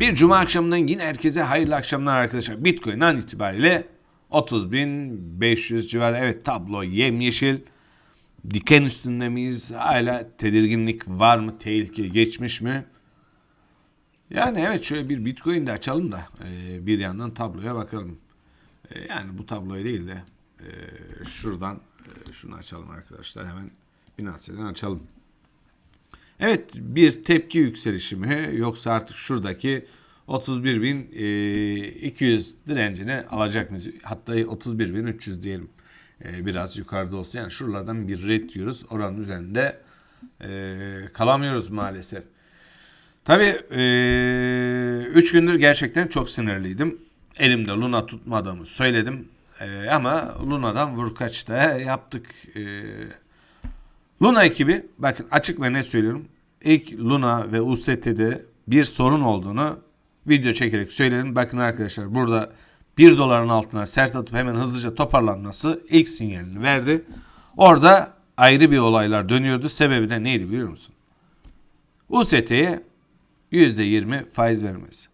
Bir cuma akşamından yine herkese hayırlı akşamlar arkadaşlar. Bitcoin an itibariyle 30.500 civarı. Evet tablo yemyeşil. Diken üstünde miyiz? Hala tedirginlik var mı? Tehlike geçmiş mi? Yani evet şöyle bir Bitcoin de açalım da e, bir yandan tabloya bakalım. E, yani bu tabloyu değil de e, şuradan şunu açalım arkadaşlar. Hemen Binance'den açalım. Evet bir tepki yükselişi mi yoksa artık şuradaki 31.200 direncini alacak mıyız? Hatta 31.300 diyelim. Ee, biraz yukarıda olsun. Yani şuralardan bir red diyoruz. Oranın üzerinde e, kalamıyoruz maalesef. Tabii 3 gündür gerçekten çok sinirliydim. Elimde Luna tutmadığımı söyledim. E, ama Luna'dan vurkaç da yaptık. Luna ekibi bakın açık ve net söylüyorum. İlk Luna ve UST'de bir sorun olduğunu video çekerek söyledim. Bakın arkadaşlar burada 1 doların altına sert atıp hemen hızlıca toparlanması ilk sinyalini verdi. Orada ayrı bir olaylar dönüyordu. Sebebi de neydi biliyor musun? UST'ye %20 faiz vermesi.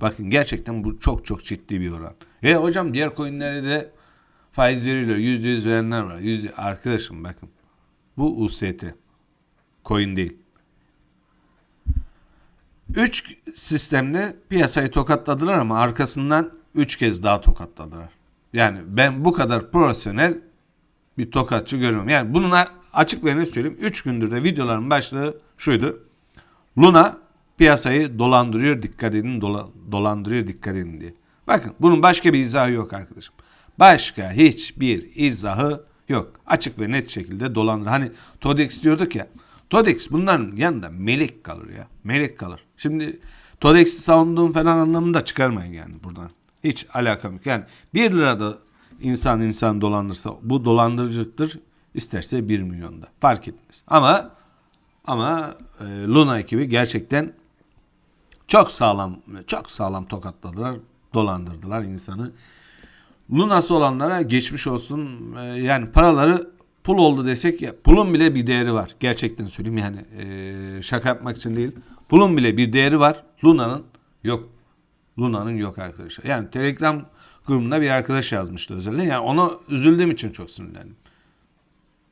Bakın gerçekten bu çok çok ciddi bir oran. Ve hocam diğer coinlere de faiz veriliyor. %100 verenler var. Yüzde, arkadaşım bakın. Bu UST. Coin değil. 3 sistemle piyasayı tokatladılar ama arkasından 3 kez daha tokatladılar. Yani ben bu kadar profesyonel bir tokatçı görmüyorum. Yani bunun açık ve net söyleyeyim. 3 gündür de videoların başlığı şuydu. Luna piyasayı dolandırıyor dikkat edin dola, dolandırıyor dikkat edin diye. Bakın bunun başka bir izahı yok arkadaşım. Başka hiçbir izahı yok. Açık ve net şekilde dolandır. Hani Todex diyorduk ya. Todex bunların yanında melek kalır ya. Melek kalır. Şimdi Todex'i savunduğum falan anlamında çıkarmayın yani buradan. Hiç alakam yok. Yani 1 lirada insan insan dolandırsa bu dolandırıcılıktır. İsterse 1 milyonda. Fark etmez. Ama ama e, Luna ekibi gerçekten çok sağlam çok sağlam tokatladılar, dolandırdılar insanı. Luna'sı olanlara geçmiş olsun. E, yani paraları pul oldu desek ya pulun bile bir değeri var. Gerçekten söyleyeyim yani e, şaka yapmak için değil. Pulun bile bir değeri var. Luna'nın yok. Luna'nın yok arkadaşlar. Yani Telegram grubunda bir arkadaş yazmıştı özellikle. Yani ona üzüldüğüm için çok sinirlendim.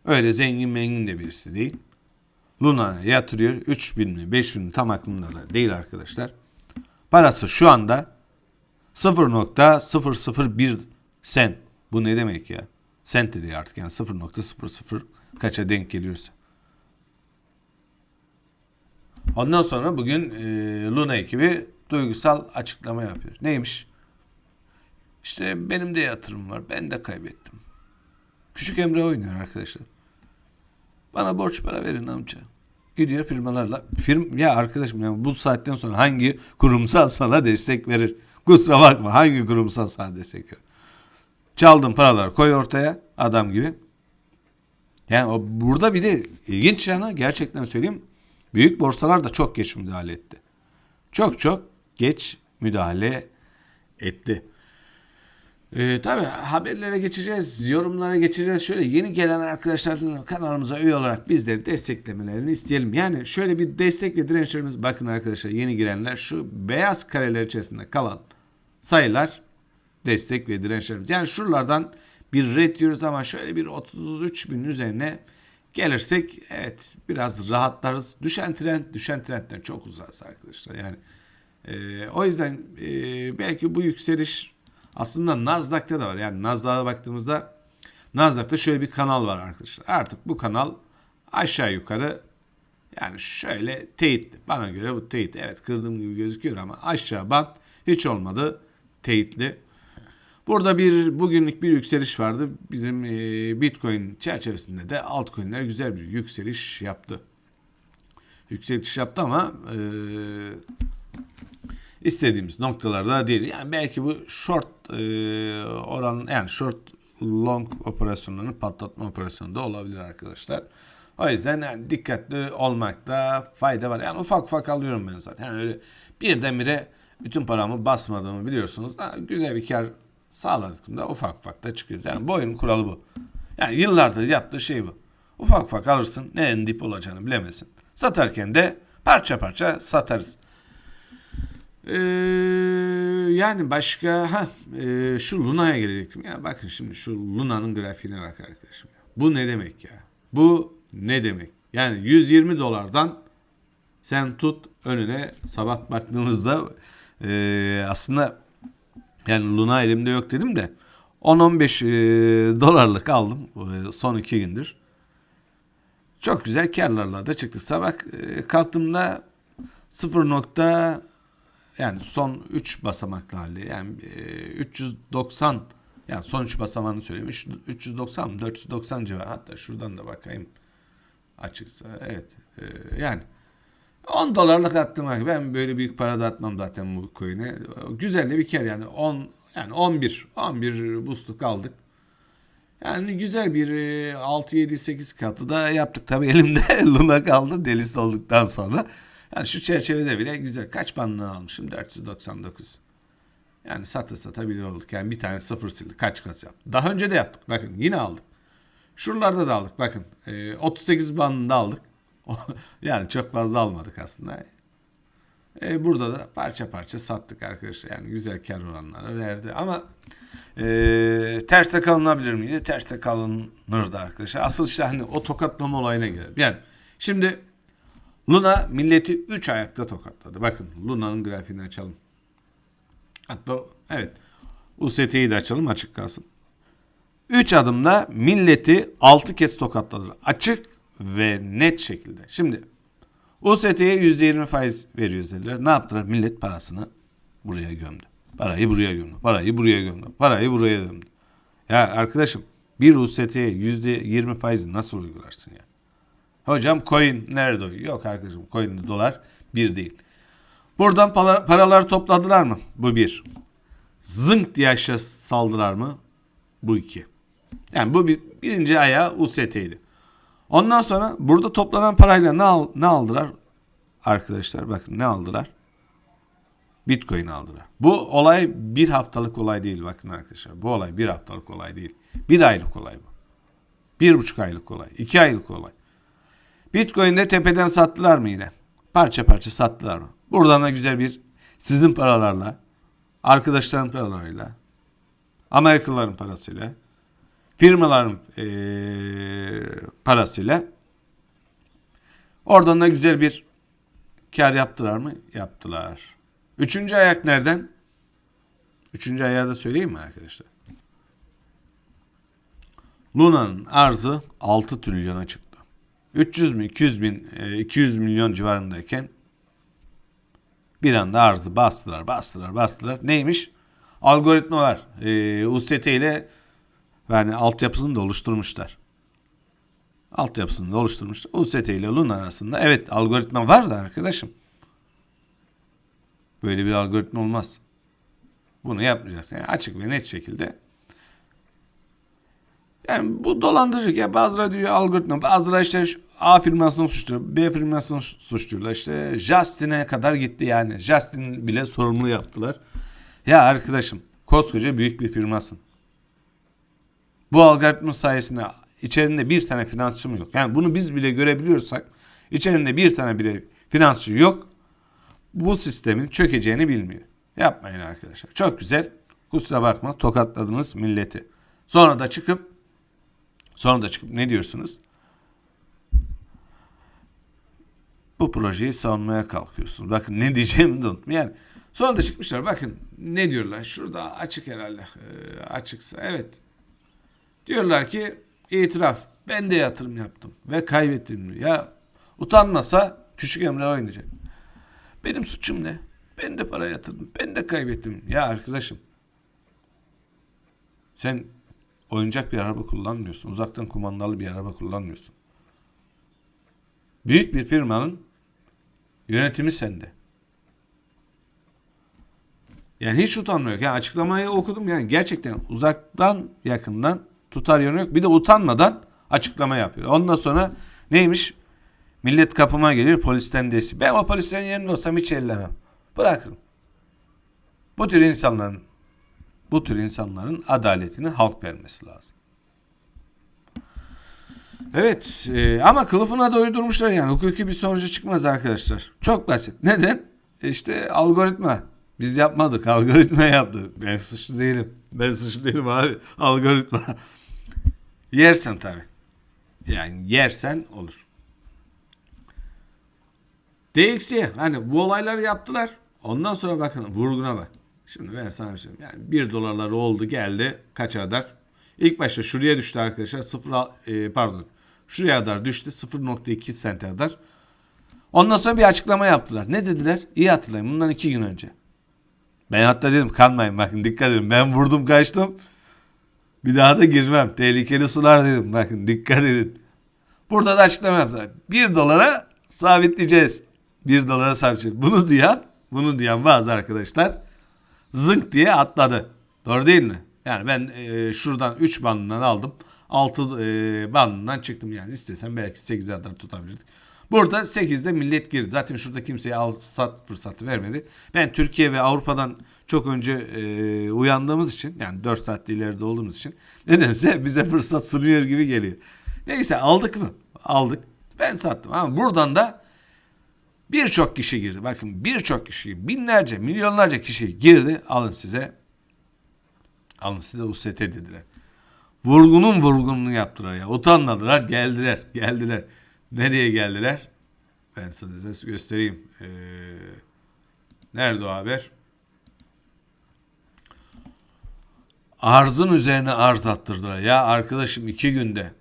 Öyle zengin mengin de birisi değil. Luna'ya yatırıyor. 3000 mi 5000 mi tam aklımda da değil arkadaşlar. Parası şu anda 0.001 sen. Bu ne demek ya? Sent dedi artık yani 0.00 kaça denk geliyorsa. Ondan sonra bugün e, Luna ekibi duygusal açıklama yapıyor. Neymiş? İşte benim de yatırım var. Ben de kaybettim. Küçük Emre oynuyor arkadaşlar. Bana borç para verin amca. Gidiyor firmalarla. Firm ya arkadaşım ya bu saatten sonra hangi kurumsal sana destek verir? Kusura bakma hangi kurumsal sana destek verir? Çaldın paralar koy ortaya adam gibi. Yani o burada bir de ilginç yanı gerçekten söyleyeyim. Büyük borsalar da çok geç müdahale etti. Çok çok geç müdahale etti. Ee, tabii haberlere geçeceğiz, yorumlara geçeceğiz. Şöyle yeni gelen arkadaşlar kanalımıza üye olarak bizleri desteklemelerini isteyelim. Yani şöyle bir destek ve dirençlerimiz bakın arkadaşlar yeni girenler şu beyaz kareler içerisinde kalan sayılar destek ve dirençlerimiz. Yani şuralardan bir red diyoruz ama şöyle bir 33 bin üzerine gelirsek evet biraz rahatlarız. Düşen trend, düşen trendden çok uzağız arkadaşlar. Yani e, o yüzden e, belki bu yükseliş aslında Nasdaq'ta da var. Yani Nasdaq'a baktığımızda Nasdaq'ta şöyle bir kanal var arkadaşlar. Artık bu kanal aşağı yukarı yani şöyle teyitli. Bana göre bu teyit. Evet kırdığım gibi gözüküyor ama aşağı bant hiç olmadı teyitli. Burada bir bugünlük bir yükseliş vardı. Bizim e, Bitcoin çerçevesinde de altcoin'ler güzel bir yükseliş yaptı. Yükseliş yaptı ama e, istediğimiz noktalarda değil. Yani belki bu short e, oran yani short long operasyonlarını patlatma operasyonu da olabilir arkadaşlar. O yüzden yani dikkatli olmakta fayda var. Yani ufak ufak alıyorum ben zaten. Yani öyle birdenbire bütün paramı basmadığımı biliyorsunuz. Ha, güzel bir kar sağladığımda ufak ufak da çıkıyor. Yani bu oyunun kuralı bu. Yani yıllardır yaptığı şey bu. Ufak ufak alırsın. Nerenin dip olacağını bilemezsin. Satarken de parça parça satarız. Ee, yani başka ha e, şu Luna'ya gelecektim. Ya bakın şimdi şu Luna'nın grafiğine bak arkadaşım. Bu ne demek ya? Bu ne demek? Yani 120 dolardan sen tut önüne sabah baktığımızda e, aslında yani Luna elimde yok dedim de 10-15 e, dolarlık aldım e, son iki gündür. Çok güzel karlarla da çıktı. Sabah e, kalktığımda 0 nokta yani son 3 basamaklı halde yani e, 390 yani son 3 basamağını söyleyeyim. Üç- 390 mı 490 civarı hatta şuradan da bakayım açıksa evet e, yani 10 dolarlık attım. Ben böyle büyük para da atmam zaten bu coin'e. Güzel de bir kere yani 10 yani 11 11 boostluk aldık. Yani güzel bir e, 6 7 8 katı da yaptık. Tabii elimde Luna kaldı delisi olduktan sonra. Yani şu çerçevede bile güzel. Kaç bandını almışım? 499. Yani sata sata bile olduk. Yani bir tane sıfır sildi. Kaç kaç yaptık. Daha önce de yaptık. Bakın yine aldık. Şuralarda da aldık. Bakın e, 38 bandında aldık. yani çok fazla almadık aslında. E, burada da parça parça sattık arkadaşlar. Yani güzel kar oranları verdi. Ama e, terste kalınabilir miydi? Terste kalınırdı arkadaşlar. Asıl işte hani o tokatlama olayına gelelim. Yani şimdi Luna milleti 3 ayakta tokatladı. Bakın Luna'nın grafiğini açalım. Hatta evet UST'yi de açalım açık kalsın. 3 adımda milleti 6 kez tokatladılar. Açık ve net şekilde. Şimdi UST'ye %20 faiz veriyoruz dediler. Ne yaptılar? Millet parasını buraya gömdü. Parayı buraya gömdü. Parayı buraya gömdü. Parayı buraya gömdü. Ya arkadaşım bir UST'ye %20 faizi nasıl uygularsın ya? Hocam coin nerede? Yok arkadaşım coin dolar bir değil. Buradan para, paraları topladılar mı? Bu bir. Zınk diye aşağı saldılar mı? Bu iki. Yani bu bir, birinci ayağı UST'ydi. Ondan sonra burada toplanan parayla ne, al, ne aldılar? Arkadaşlar bakın ne aldılar? Bitcoin aldılar. Bu olay bir haftalık olay değil bakın arkadaşlar. Bu olay bir haftalık olay değil. Bir aylık olay bu. Bir buçuk aylık olay. iki aylık olay. Bitcoin'de tepeden sattılar mı yine? Parça parça sattılar mı? Buradan da güzel bir sizin paralarla, arkadaşların paralarıyla, Amerikalıların parasıyla, firmaların eee, parasıyla oradan da güzel bir kar yaptılar mı? Yaptılar. Üçüncü ayak nereden? Üçüncü ayağı da söyleyeyim mi arkadaşlar? Luna'nın arzı 6 trilyona çıktı. 300 mü 200 bin e, 200 milyon civarındayken bir anda arzı bastılar bastılar bastılar. Neymiş? Algoritma var. E, UST ile yani altyapısını da oluşturmuşlar. Altyapısını da oluşturmuşlar. UST ile Luna arasında evet algoritma var da arkadaşım. Böyle bir algoritma olmaz. Bunu yapmayacaksın. Yani açık ve net şekilde yani bu dolandırıcılık ya bazıları diyor algoritma, bazıları işte A firmasını suçluyor, B firmasını suçluyorlar. İşte Justin'e kadar gitti yani. Justin bile sorumlu yaptılar. Ya arkadaşım koskoca büyük bir firmasın. Bu algoritma sayesinde içerisinde bir tane finansçı mı yok? Yani bunu biz bile görebiliyorsak içerisinde bir tane bile finansçı yok. Bu sistemin çökeceğini bilmiyor. Yapmayın arkadaşlar. Çok güzel. Kusura bakma tokatladınız milleti. Sonra da çıkıp Sonra da çıkıp ne diyorsunuz? Bu projeyi savunmaya kalkıyorsunuz. Bakın ne diyeceğimi de unuttum. Yani sonra da çıkmışlar. Bakın ne diyorlar? Şurada açık herhalde. Ee, açıksa. Evet. Diyorlar ki itiraf. Ben de yatırım yaptım. Ve kaybettim. Ya utanmasa küçük Emre oynayacak. Benim suçum ne? Ben de para yatırdım. Ben de kaybettim. Ya arkadaşım. Sen oyuncak bir araba kullanmıyorsun. Uzaktan kumandalı bir araba kullanmıyorsun. Büyük bir firmanın yönetimi sende. Yani hiç utanma yok. Yani açıklamayı okudum yani gerçekten uzaktan yakından tutar yönü yok. Bir de utanmadan açıklama yapıyor. Ondan sonra neymiş? Millet kapıma gelir polisten desi. Ben o polislerin yerinde olsam hiç ellemem. Bırakırım. Bu tür insanların bu tür insanların adaletini halk vermesi lazım. Evet e, ama kılıfına da uydurmuşlar yani hukuki bir sonucu çıkmaz arkadaşlar. Çok basit. Neden? E İşte algoritma Biz yapmadık. Algoritma yaptı. Ben suçlu değilim. Ben suçlu değilim abi. Algoritma. Yersen tabii. Yani yersen olur. DXY hani bu olayları yaptılar. Ondan sonra bakın vurguna bak. Şimdi ben sana şey söyleyeyim. Yani 1 dolarları oldu geldi kaça kadar? İlk başta şuraya düştü arkadaşlar. 0 e, pardon. Şuraya kadar düştü. 0.2 sente kadar. Ondan sonra bir açıklama yaptılar. Ne dediler? İyi hatırlayın. Bundan iki gün önce. Ben hatta dedim kanmayın bakın dikkat edin. Ben vurdum kaçtım. Bir daha da girmem. Tehlikeli sular dedim. Bakın dikkat edin. Burada da açıklama yaptılar. 1 dolara sabitleyeceğiz. 1 dolara sabitleyeceğiz. Bunu duyan, bunu duyan bazı arkadaşlar zınk diye atladı. Doğru değil mi? Yani ben e, şuradan 3 bandından aldım. 6 e, bandından çıktım yani. istesem belki 8'e kadar tutabilirdik. Burada 8'de millet girdi. Zaten şurada kimseye al sat fırsatı vermedi. Ben Türkiye ve Avrupa'dan çok önce e, uyandığımız için yani 4 saat ileride olduğumuz için nedense bize fırsat sunuyor gibi geliyor. Neyse aldık mı? Aldık. Ben sattım ama buradan da birçok kişi girdi. Bakın birçok kişi, binlerce, milyonlarca kişi girdi. Alın size. Alın size UST dediler. Vurgunun vurgununu yaptılar ya. Utanmadılar, geldiler, geldiler. Nereye geldiler? Ben size göstereyim. Ee, nerede o haber? Arzın üzerine arz attırdılar. Ya arkadaşım iki günde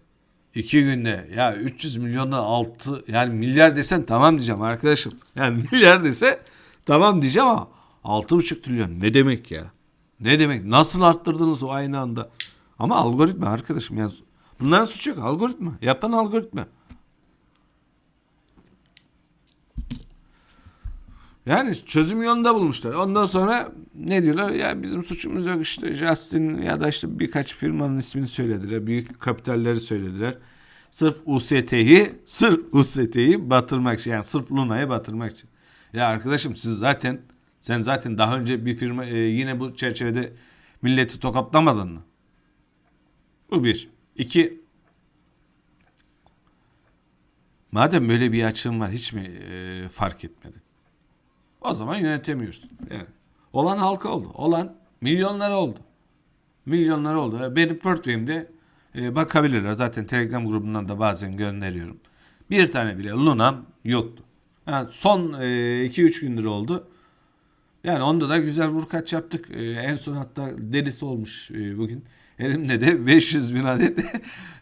iki günde ya 300 milyondan altı yani milyar desen tamam diyeceğim arkadaşım. Yani milyar dese tamam diyeceğim ama altı buçuk trilyon ne demek ya? Ne demek? Nasıl arttırdınız o aynı anda? Ama algoritma arkadaşım yani bunların suçu yok algoritma. Yapan algoritma. Yani çözüm yolunda bulmuşlar. Ondan sonra ne diyorlar? Ya bizim suçumuz yok işte Justin ya da işte birkaç firmanın ismini söylediler. Büyük kapitalleri söylediler. Sırf UST'yi, sırf UST'yi batırmak için yani sırf Luna'yı batırmak için. Ya arkadaşım siz zaten sen zaten daha önce bir firma e, yine bu çerçevede milleti tokatlamadın mı? Bu bir. İki. Madem böyle bir açığın var hiç mi e, fark etmedin? O zaman yönetemiyorsun. Yani olan halka oldu. Olan milyonlar oldu. Milyonlar oldu. Benim portföyümde e, bakabilirler. Zaten Telegram grubundan da bazen gönderiyorum. Bir tane bile Luna'm yoktu. Yani son 2-3 e, gündür oldu. Yani onda da güzel vurkaç yaptık. E, en son hatta delisi olmuş e, bugün. Elimde de 500 bin adet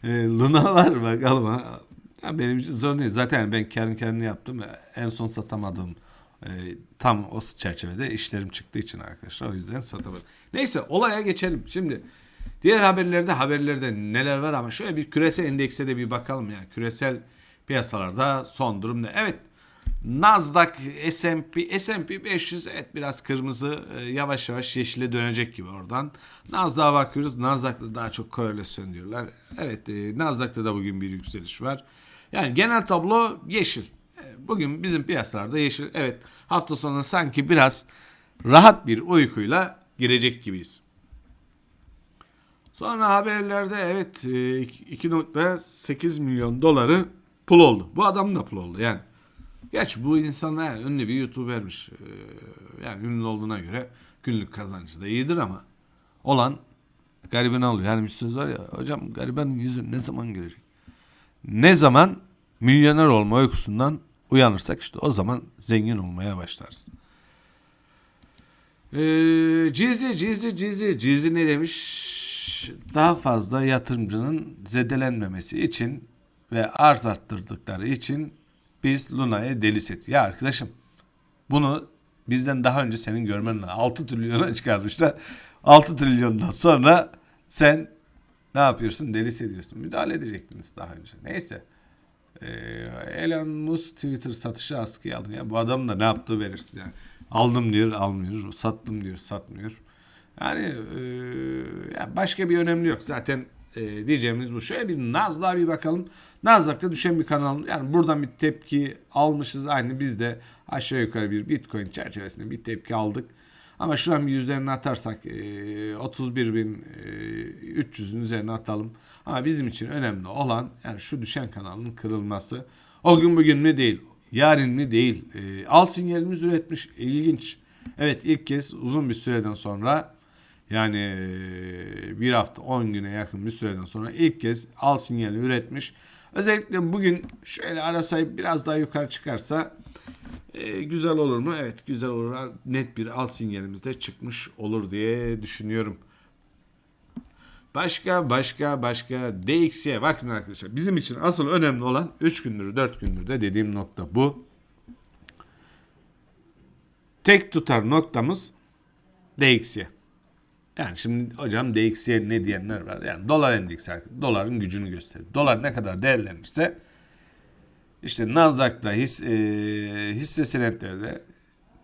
e, Luna var bakalım. Ha. Ya benim için sorun değil. Zaten ben kendi kendine yaptım. En son satamadığım e, tam o çerçevede işlerim çıktığı için arkadaşlar. O yüzden satamadım. Neyse olaya geçelim. Şimdi diğer haberlerde haberlerde neler var ama şöyle bir küresel endekse de bir bakalım yani. Küresel piyasalarda son durum ne? Evet Nasdaq, S&P, S&P 500 evet biraz kırmızı e, yavaş yavaş yeşile dönecek gibi oradan. Nasdaq'a bakıyoruz. Nasdaq'ta daha çok korelasyon diyorlar. Evet e, Nasdaq'ta da bugün bir yükseliş var. Yani genel tablo yeşil. E, bugün bizim piyasalarda yeşil. Evet hafta sonu sanki biraz rahat bir uykuyla girecek gibiyiz. Sonra haberlerde evet 2.8 milyon doları pul oldu. Bu adam da pul oldu yani. Geç bu insanlar yani ünlü bir YouTuber'miş. Ee, yani ünlü olduğuna göre günlük kazancı da iyidir ama olan gariban alıyor. Yani bir söz var ya hocam garibanın yüzü ne zaman görecek? Ne zaman milyoner olma uykusundan uyanırsak işte o zaman zengin olmaya başlarız. Ee, cizi, cizi, cizi. Cizi ne demiş? Daha fazla yatırımcının zedelenmemesi için ve arz arttırdıkları için biz Luna'ya deli seti. Ya arkadaşım bunu bizden daha önce senin görmen lazım. 6 trilyona çıkarmışlar. 6 trilyondan sonra sen ne yapıyorsun? Deli ediyorsun. Müdahale edecektiniz daha önce. Neyse. Ee, Elon Musk Twitter satışı askıya aldı. Ya bu adam da ne yaptığı verirsin yani. Aldım diyor almıyor. Sattım diyor satmıyor. Yani e, ya başka bir önemli yok. Zaten e, diyeceğimiz bu. Şöyle bir Nazlığa bir bakalım. Nasdaq'ta düşen bir kanal. Yani buradan bir tepki almışız. Aynı biz de aşağı yukarı bir Bitcoin çerçevesinde bir tepki aldık. Ama şu an bir üzerine atarsak e, 31.300'ün e, üzerine atalım. Ama bizim için önemli olan yani şu düşen kanalın kırılması. O gün bugün mü değil. Yarın mı değil. E, al sinyalimiz üretmiş. İlginç. Evet ilk kez uzun bir süreden sonra yani bir hafta 10 güne yakın bir süreden sonra ilk kez al sinyali üretmiş. Özellikle bugün şöyle ara sayı biraz daha yukarı çıkarsa e, güzel olur mu? Evet güzel olur. Net bir al sinyalimiz de çıkmış olur diye düşünüyorum. Başka başka başka DX'ye bakın arkadaşlar. Bizim için asıl önemli olan 3 gündür 4 gündür de dediğim nokta bu. Tek tutar noktamız DX'ye. Yani şimdi hocam DX'ye ne diyenler var. Yani dolar endeksi doların gücünü gösterir. Dolar ne kadar değerlenirse işte Nasdaq'ta his, e, hisse senetlerde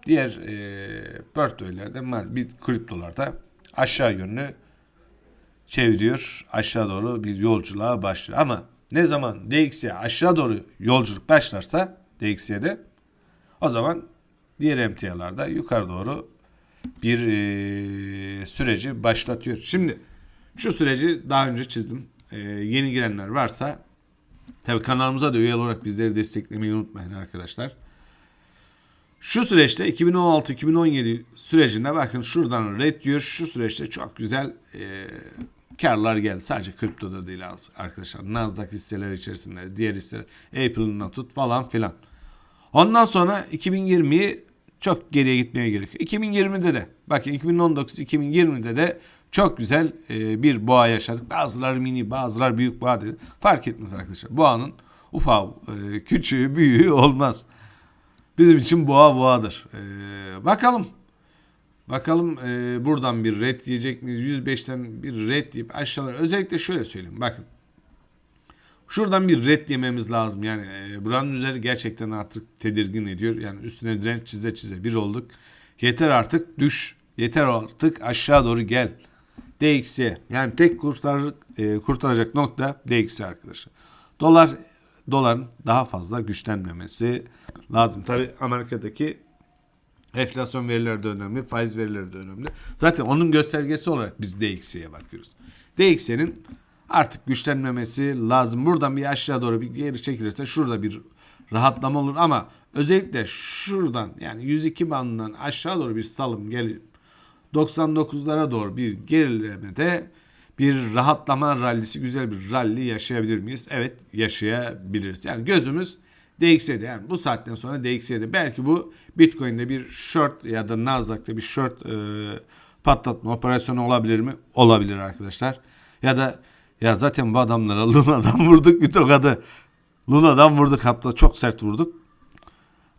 diğer e, portföylerde bir kriptolarda aşağı yönlü çeviriyor. Aşağı doğru bir yolculuğa başlıyor. Ama ne zaman DXY aşağı doğru yolculuk başlarsa DXY'de o zaman diğer emtialarda yukarı doğru bir e, süreci başlatıyor. Şimdi şu süreci daha önce çizdim. E, yeni girenler varsa tabi kanalımıza da üye olarak bizleri desteklemeyi unutmayın arkadaşlar. Şu süreçte 2016-2017 sürecinde bakın şuradan red diyor. Şu süreçte çok güzel e, karlar geldi. Sadece kriptoda değil arkadaşlar. Nasdaq hisseler içerisinde diğer hisseler Apple'ın tut falan filan. Ondan sonra 2020'yi çok geriye gitmeye gerekiyor. 2020'de de bakın 2019-2020'de de çok güzel e, bir boğa yaşadık. Bazıları mini bazılar büyük boğa dedi. Fark etmez arkadaşlar. Boğanın ufağı, e, küçüğü, büyüğü olmaz. Bizim için boğa boğadır. E, bakalım. Bakalım e, buradan bir red diyecek miyiz? 105'ten bir red deyip aşağılara. Özellikle şöyle söyleyeyim. Bakın. Şuradan bir red yememiz lazım. Yani e, buranın üzeri gerçekten artık tedirgin ediyor. Yani üstüne direnç çize çize bir olduk. Yeter artık düş. Yeter artık aşağı doğru gel. DXY. Yani tek kurtar, e, kurtaracak nokta DXY arkadaşlar. Dolar doların daha fazla güçlenmemesi lazım. Tabi Amerika'daki enflasyon verileri de önemli, faiz verileri de önemli. Zaten onun göstergesi olarak biz DXY'ye bakıyoruz. DXY'nin artık güçlenmemesi lazım. Buradan bir aşağı doğru bir geri çekilirse şurada bir rahatlama olur ama özellikle şuradan yani 102 bandından aşağı doğru bir salım gelip 99'lara doğru bir gerilemede bir rahatlama rallisi güzel bir ralli yaşayabilir miyiz? Evet yaşayabiliriz. Yani gözümüz DXY'de yani bu saatten sonra DXY'de belki bu Bitcoin'de bir short ya da Nasdaq'ta bir short e, patlatma operasyonu olabilir mi? Olabilir arkadaşlar. Ya da ya zaten bu adamlara Luna'dan vurduk bir tokadı. Luna'dan vurduk hatta çok sert vurduk.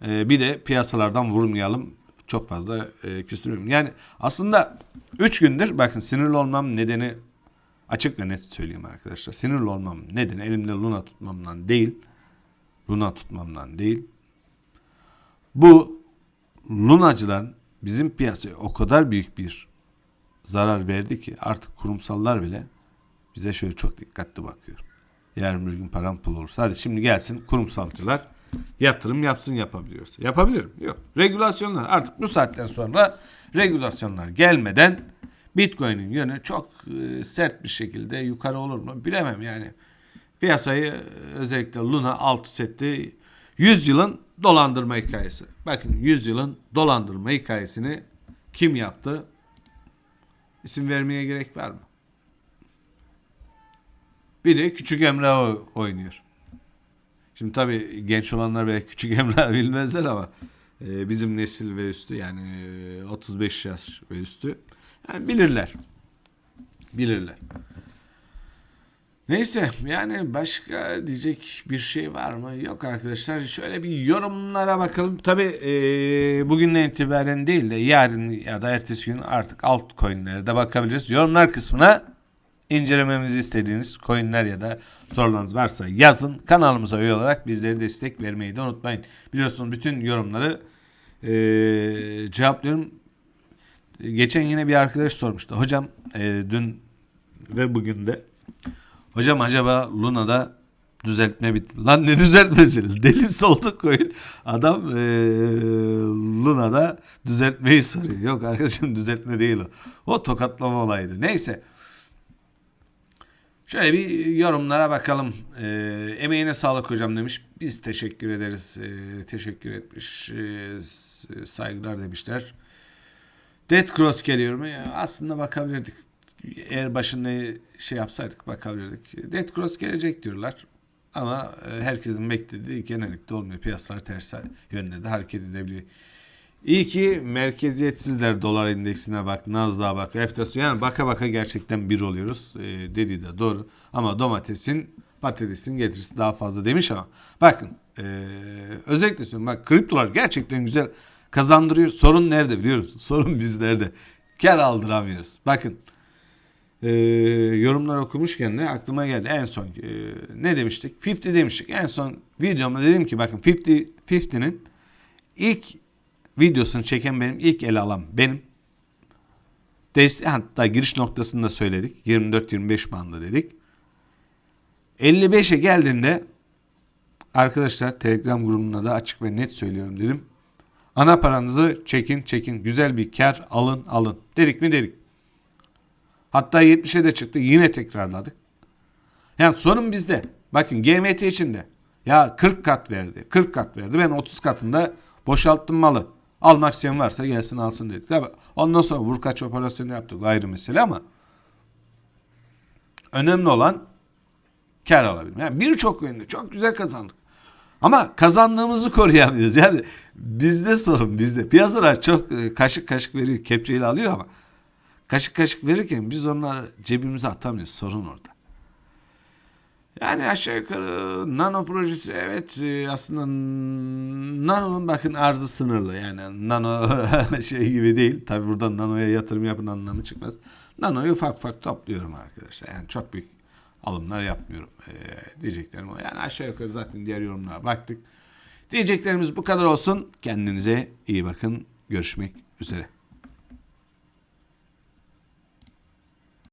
Ee, bir de piyasalardan vurmayalım. Çok fazla e, küstürmüyorum. Yani aslında 3 gündür bakın sinirli olmam nedeni açık ve net söyleyeyim arkadaşlar. Sinirli olmam nedeni elimde Luna tutmamdan değil. Luna tutmamdan değil. Bu Lunacıların bizim piyasaya o kadar büyük bir zarar verdi ki artık kurumsallar bile bize şöyle çok dikkatli bakıyor. Yarın bir gün param pul olursa hadi şimdi gelsin kurumsalcılar yatırım yapsın yapabiliyorsa. Yapabilirim. Yok. Regülasyonlar artık bu saatten sonra regülasyonlar gelmeden Bitcoin'in yönü çok e, sert bir şekilde yukarı olur mu bilemem yani. Piyasayı e, özellikle Luna alt setti. 100 yılın dolandırma hikayesi. Bakın 100 yılın dolandırma hikayesini kim yaptı? İsim vermeye gerek var mı? Bir de Küçük Emrah oynuyor. Şimdi tabii genç olanlar belki Küçük Emrah bilmezler ama e, bizim nesil ve üstü yani e, 35 yaş ve üstü yani bilirler. Bilirler. Neyse yani başka diyecek bir şey var mı? Yok arkadaşlar. Şöyle bir yorumlara bakalım. Tabi e, bugünden itibaren değil de yarın ya da ertesi gün artık altcoin'lere de bakabiliriz. Yorumlar kısmına incelememizi istediğiniz coinler ya da sorularınız varsa yazın. Kanalımıza üye olarak bizlere destek vermeyi de unutmayın. Biliyorsunuz bütün yorumları e, cevaplıyorum. Geçen yine bir arkadaş sormuştu. Hocam e, dün ve bugün de Hocam acaba Luna'da düzeltme bitti. Lan ne düzeltmesi? Delisi oldu coin. Adam ee, Luna'da düzeltmeyi soruyor. Yok arkadaşım düzeltme değil o. O tokatlama olaydı. Neyse. Şöyle bir yorumlara bakalım. E, emeğine sağlık hocam demiş. Biz teşekkür ederiz. E, teşekkür etmiş. E, saygılar demişler. Dead Cross geliyor mu? Aslında bakabilirdik. Eğer başında şey yapsaydık bakabilirdik. Dead Cross gelecek diyorlar. Ama e, herkesin beklediği genellikle olmuyor. Piyasalar ters yönde de hareket edebiliyor. İyi ki merkeziyetsizler dolar endeksine bak, Nasdaq'a bak, EFTAS'a yani baka baka gerçekten bir oluyoruz. E, dediği de doğru. Ama domatesin, patatesin getirisi daha fazla demiş ama bakın e, özellikle söylüyorum bak kriptolar gerçekten güzel kazandırıyor. Sorun nerede biliyor musun? Sorun bizlerde. Kar aldıramıyoruz. Bakın e, yorumlar okumuşken de aklıma geldi en son e, ne demiştik? 50 demiştik. En son videomda dedim ki bakın 50 50'nin ilk videosunu çeken benim ilk ele alan benim. Dest hatta giriş noktasını da söyledik. 24-25 bandı dedik. 55'e geldiğinde arkadaşlar Telegram grubunda da açık ve net söylüyorum dedim. Ana paranızı çekin çekin. Güzel bir kar alın alın. Dedik mi dedik. Hatta 70'e de çıktı. Yine tekrarladık. Yani sorun bizde. Bakın GMT için de. Ya 40 kat verdi. 40 kat verdi. Ben 30 katında boşalttım malı. Almak isteyen varsa gelsin alsın dedik. Tabii ondan sonra vurkaç operasyonu yaptık. Ayrı mesele ama önemli olan kar alabilmek. Yani birçok yönde çok güzel kazandık. Ama kazandığımızı koruyamıyoruz. Yani bizde sorun bizde. Piyasalar çok e, kaşık kaşık veriyor, kepçeyle alıyor ama kaşık kaşık verirken biz onları cebimize atamıyoruz. Sorun orada. Yani aşağı yukarı nano projesi evet e, aslında nano'nun bakın arzı sınırlı. Yani nano şey gibi değil. Tabi buradan nanoya yatırım yapın anlamı çıkmaz. Nano'yu ufak ufak topluyorum arkadaşlar. Yani çok büyük alımlar yapmıyorum. Ee, diyeceklerim. Yani aşağı yukarı zaten diğer yorumlara baktık. Diyeceklerimiz bu kadar olsun. Kendinize iyi bakın. Görüşmek üzere.